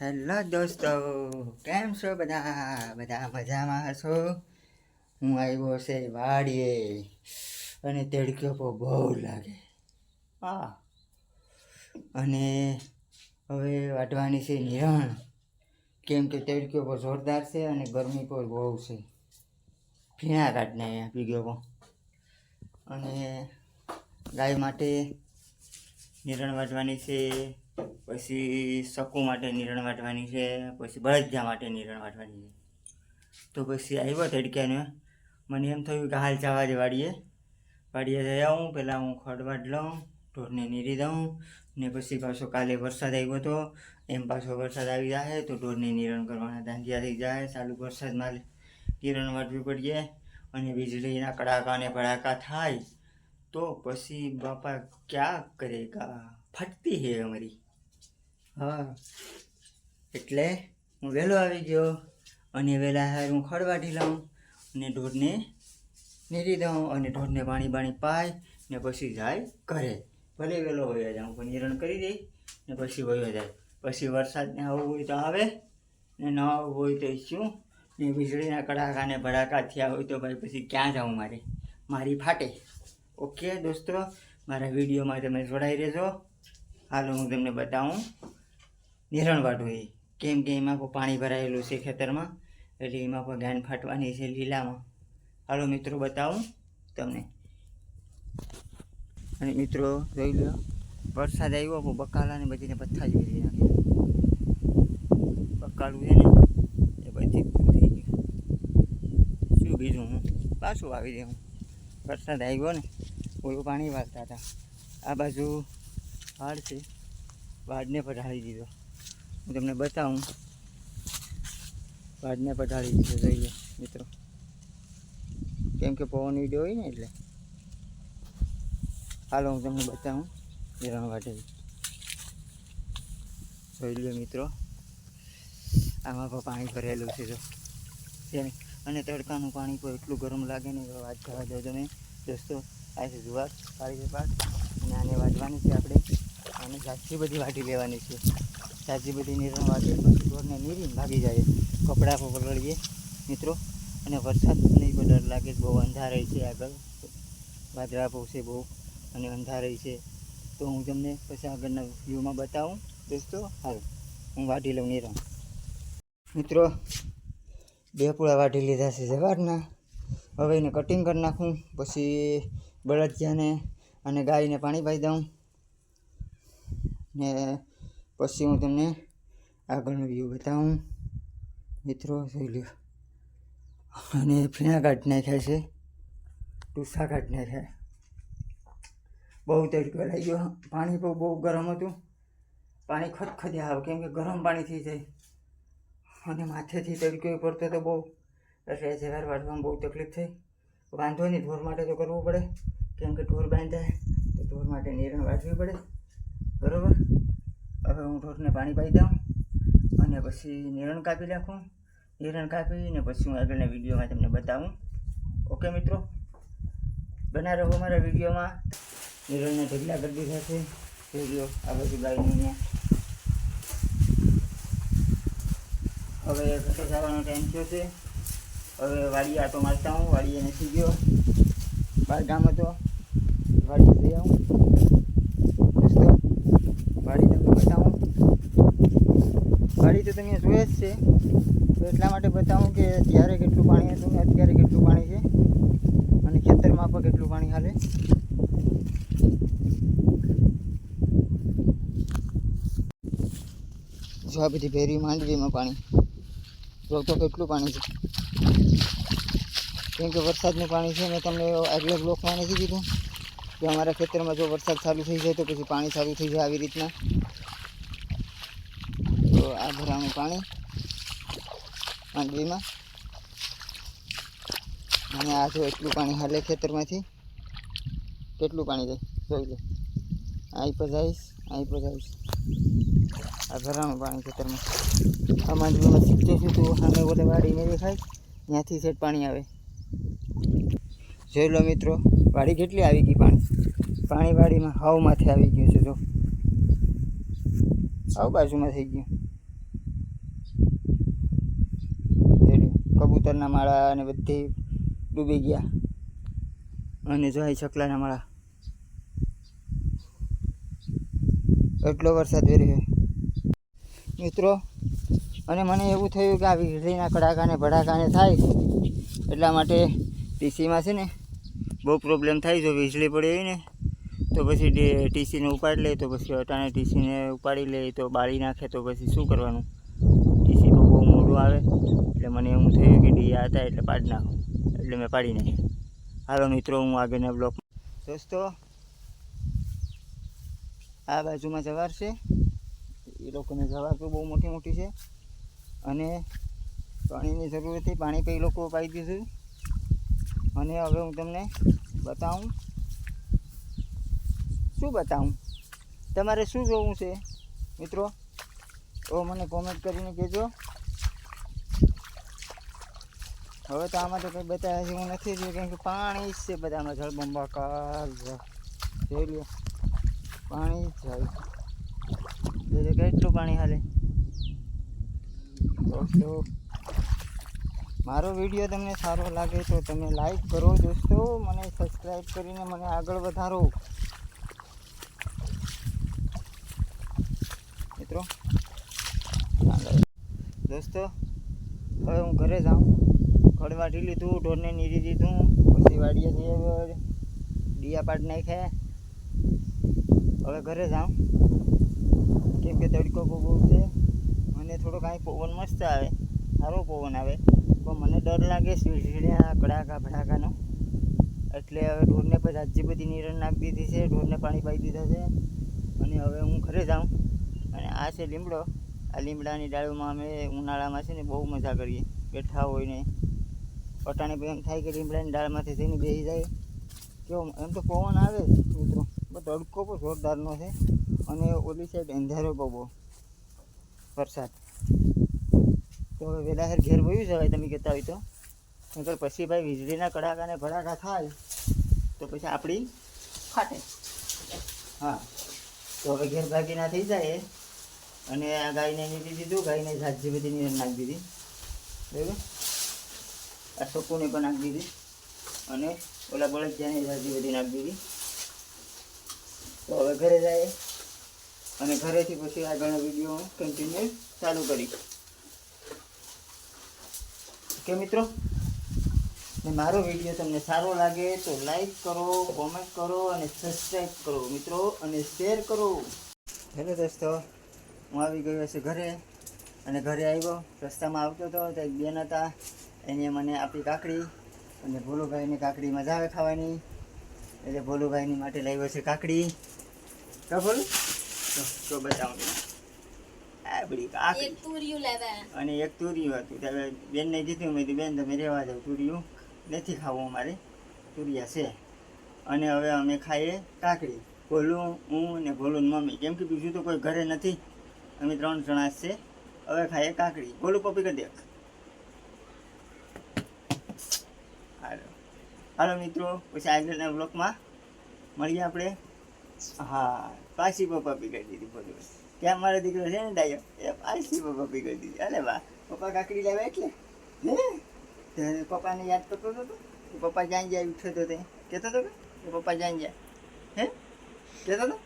Hello દોસ્તો, કેમ છો બધા? બધા મજામાં હશો? હું આવ્યો છે વાડીએ અને તડક્યો બહુ લાગે. હા. અને હવે વાટવાની છે નિરણ. કેમ કે તડક્યો પણ જોરદાર છે અને ગરમી પણ બહુ છે. ફીણા કાઢને આપી ગયો અને ગાય માટે નિરણ વાટવાની છે. પછી સકુ માટે નિરણ વાટવાની છે, પછી બળદજા માટે નિરણ વાટવાની છે. તો પછી આવ્યો તડક્યાને મને એમ થયું કે હાલ જવા દે વાડીએ. વાડીએ જઈ આવું, પહેલાં હું ખડવાડ લઉં, ઢોરને નીરી દઉં, ને પછી પાછો કાલે વરસાદ આવ્યો હતો એમ પાછો વરસાદ આવી જાય તો ઢોરને નિરણ કરવાના ધાંધિયા થઈ જાય, ચાલુ વરસાદમાં કિરણ વાટવી પડીએ અને વીજળીના કડાકા ને ભડાકા થાય. તો પછી બાપા ક્યાં કરેગા ફટતી હે અમારી. હા. એટલે હું વહેલો આવી ગયો અને વહેલા હાર હું ખડવાટી લઉં અને ઢોરને નીરી દઉં અને ઢોરને પાણી બાણી પાય ને પછી જાય ઘરે. ભલે વહેલો વયો જાઉં પણ નિરણ કરી દઈ ને પછી વયો જાય. પછી વરસાદને આવું હોય તો આવે ને ન આવવું હોય તો શું? ને વીજળીના કડાકાને ભડાકા થયા હોય તો ભાઈ પછી ક્યાં જાઉં મારે? મારી ફાટે. ઓકે દોસ્તો, મારા વિડીયોમાં તમે જોડાઈ રહેજો. હાલો હું તમને બતાવું. નિરણ વાટું એ. કેમ કે એમાં કોઈ પાણી ભરાયેલું છે ખેતરમાં, એટલે એમાં પણ ગાંઠ ફાટવાની છે લીલામાં. હાલો મિત્રો બતાવું તમને. અને મિત્રો જોઈ લો, વરસાદ આવ્યો પણ બકાલાને બધીને પથ્થા જ વેરી નાખ્યા. બકાલું છે ને, એ બધી થઈ ગયું શું બીજું હું? પાછું આવી દઉં વરસાદ આવ્યો ને, ઓલું પાણી વાળતા હતા. આ બાજુ વાડ છે, વાડને પઢાળી દીધો. હું તમને બતાવું. વાડને પઢાળી દીધો, જોઈ મિત્રો. કેમ કે પવન વીડિયો હોય ને એટલે. હાલો, હું તમને બતાવું રણ વાટે. જોઈ લો, મિત્રો. આમાં પણ પાણી ભરેલું છે, જો. અને તડકાનું પાણી પણ એટલું ગરમ લાગે ને તો વાત જવા દો તમે. દોસ્તો, આ છે જુવાર. કાળી પાક અને આને વાટવાની છે આપણે. અને જાજી બધી વાટી લેવાની છે. જાજી બધી નિરણ વાગે પછી ઢોરને નીરીને ભાગી જાય. કપડાં પલળીએ મિત્રો. અને વરસાદ નહીં પણ ડર લાગે બહુ અંધારે છે આગળ. વાદળા પહોંચે બહુ, અને અંધારે છે. તો હું તમને પછી આગળના વ્યૂમાં બતાવું. દોસ્તો, હાલ, હું વાઢી લઉં નિરણ મિત્રો, બે પૂળા વાઢી લીધા છે જવારના. હવે એને કટિંગ કરી નાખું, પછી બળદિયાને અને ગાયને પાણી પાઈ દઉં. ને પછી હું તમને આગળનો વ્યૂ બતાવું. મિત્રો, જોઈ લો અને ફીણા કાઢી નાખ્યા છે. ટૂસા કાઢી નાખ્યા બહુ તડકો લાગ્યો. પાણી પણ બહુ ગરમ હતું. પાણી ખદખદ્યા આવે. કેમ કે ગરમ પાણી થઈ જાય. અને માથેથી તડકો પડતો તો બહુ. એટલે જવાર વાળવામાં બહુ તકલીફ થઈ. વાંધો નહીં, ઢોર માટે તો કરવું પડે. કેમ કે ઢોર બાંધાય તો ઢોર માટે નિરણ વાંચવી પડે. બરાબર? હવે હું ઢોરને પાણી પાઈ દઉં અને પછી નિરણ કાપી નાખું. નિરણ કાપીને પછી હું આગળના વિડીયોમાં તમને બતાવું. ઓકે મિત્રો? બના રહો મારા વિડીયોમાં. નિરણને ઢગલા કરી દીધા છે. આ બધું ગાયને હવે જવાનો ટાઈમ થયો છે. હવે વાડીએ આટો મારતા હું. વાડીએ નથી ગયો. બહાર ગામ હતો. વાડીએ જઈ આવું દોસ્તો વાડી તમને બતાવું વાડી તો તમે જોઈએ જ છે. તો એટલા માટે બતાવું કે ત્યારે કેટલું પાણી હતું ને અત્યારે કેટલું પાણી છે. અને ખેતરમાં પણ કેટલું પાણી હાલે. જો આ બધી ભેરી માંડવીમાં પાણી. જો તો કેટલું પાણી છે. કેમ કે વરસાદનું પાણી છે મેં તમને આગલા બ્લોકમાં નથી કીધું? કે અમારા ખેતરમાં જો વરસાદ ચાલુ થઈ જાય તો પછી પાણી ચાલુ થઈ જાય આવી રીતના. તો આ ભરાણું પાણી માંડવીમાં. અને આ જો એટલું પાણી હાલે ખેતરમાંથી, કેટલું પાણી જાય? જોઈ લો. અહીં પર જઈશ અહીં પર જઈશ. આ ભરાણું પાણી ખેતરમાં આ માંડવીમાં સીધે સીધું સામે બોલે વાડીને દેખાય ત્યાંથી સેટ પાણી આવે. જોઈ લો મિત્રો, વાડી કેટલી આવી ગઈ પાણી. પાણી વાડીમાં હાવ માથે આવી ગયું છે, જો. હાવ બાજુમાં થઈ ગયું. કબૂતરના માળા અને બધી ડૂબી ગયા. અને જોઈ છકલાના માળા. એટલો વરસાદ વેર્યો મિત્રો, અને મને એવું થયું કે આ વીજળીના કડાકાને ભડાકાને થાય. એટલા માટે ટીસીમાં છે ને, બહુ પ્રોબ્લેમ થાય જો વીજળી પડે ને, તો પછી ટીસીને ઉપાડી લે, તો પછી અટાણે ટીસીને ઉપાડી લે, તો બાળી નાખે, તો પછી શું કરવાનું? ટીસી બહુ મોડું આવે. એટલે મને એવું થયું કે ડીયા હતા એટલે પાડી નાખો. એટલે મેં પાડી નાખી. હાલો મિત્રો, હું આગળના બ્લોક દોસ્તો, આ બાજુમાં જવાર છે. એ લોકોને જવાર તો બહુ મોટી મોટી છે. અને પાણીની જરૂર હતી. પાણી પછી લોકો પાઈ દીધું. અને હવે હું તમને બતાવું. શું બતાવું? તમારે શું જોવું છે? મિત્રો, તો મને કોમેન્ટ કરીને કહેજો. હવે તો આમાં તો કંઈ બતાવ્યા હું નથી જોયું, કેમ કે પાણી જ છે બધામાં જળબંબાકાર જોઈ લો પાણી જ જાય કેટલું પાણી હાલે? દોસ્તો મારો વીડિયો તમને સારો લાગે તો તમે લાઈક કરો દોસ્તો, મને સબસ્ક્રાઈબ કરીને મને આગળ વધારો. મિત્રો દોસ્તો, હવે હું ઘરે જાઉં. ખડ વાટી લીધું, ઢોરને નીરી દીધું, પછી વાડીએ જઈએ દિયા પાડ નાખ્યા હવે ઘરે જાઉં. કેમ કે તડકો બહુ છે. અને થોડો કાંઈ પવન મસ્ત આવે. સારો પવન આવે. પણ મને ડર લાગે વીજળીના કડાકા, ભડાકાનો. એટલે હવે ઢોરને પછી આજી બધી નીરણ નાખી દીધી છે, ઢોરને પાણી પાઈ દીધા છે. અને હવે હું ઘરે જાઉં. અને આ છે લીમડો. આ લીમડાની ડાળીમાં અમે ઉનાળામાં છે ને બહુ મજા કરીએ. બેઠા હોય ને પટાણે પછી એમ થાય કે લીમડાની ડાળમાંથી થઈને બેસી જાય. કેવો એમ તો પવન આવે મિત્રો. તડકો પણ જોરદારનો છે. અને ઓલી સાઈડ અંધારો બહુ. બહુ વરસાદ. તો હવે વેલાહેર ઘેર વયું જવાય તમે કહેતા હોય તો. નકર પછી ભાઈ વીજળીના કડાકા ને ભડાકા થાય, તો પછી આપણી ફાટે. હા. તો હવે ઘેર ભાગીના થઈ જાય અને આ ગાયને નીકળી દીધું ગાયને ઝાજી બધી નાખી દીધી. બરાબર? આ સકુને પણ નાખી દીધી. અને ઓલા બળદિયાને ઝાજી બધી નાખી દીધી. તો હવે ઘરે જાય. અને ઘરેથી પછી આગળનો વીડિયો કન્ટિન્યુ ચાલુ કરીશ કે મિત્રો? મારો વીડિયો તમને સારો લાગે તો લાઈક કરો કોમેન્ટ કરો અને સબસ્ક્રાઈબ કરો મિત્રો, અને શેર કરો. હેલો દોસ્તો, હું આવી ગયો છે ઘરે. અને ઘરે આવ્યો. રસ્તામાં આવતો હતો તો એક બેન હતા. એને મને આપી કાકડી. અને ભોલુભાઈને કાકડી મજા આવે ખાવાની. એટલે ભોલુભાઈની માટે લાવ્યો છે કાકડી. કા બોલું તો બતાવું અને એક તુરિયું હતું. ત્યારે બેનને કીધું મેં કીધું બેન તમે રહેવા જાવ તુરિયું. નથી ખાવું અમારે. તુરિયા છે. અને હવે અમે ખાઈએ કાકડી. ભોલું હું ને ભોલું ને મમ્મી. કેમ કે બીજું તો કોઈ ઘરે નથી. અમે ત્રણ જણા છે. હવે ખાઈએ કાકડી. ભોલું પપ્પી કરી દે હાલો હાલો મિત્રો, પછી આગળના બ્લોકમાં મળીએ આપણે. હા, પાછી પપ્પા પી કરી દીધી બોલું ક્યાં મારો દીકરો છે ને ડાયો, એ પાછી પપ્પા પી કરી દીધી. અરે વાહ, પપ્પા કાકડી લાવ્યા એટલે? હે? પપ્પાને યાદ કરતો હતો? પપ્પા જાણ જાય ઉઠ્યો હતો તે. કહેતો હતો કે? પપ્પા જાય જાય. હે? કહેતો હતો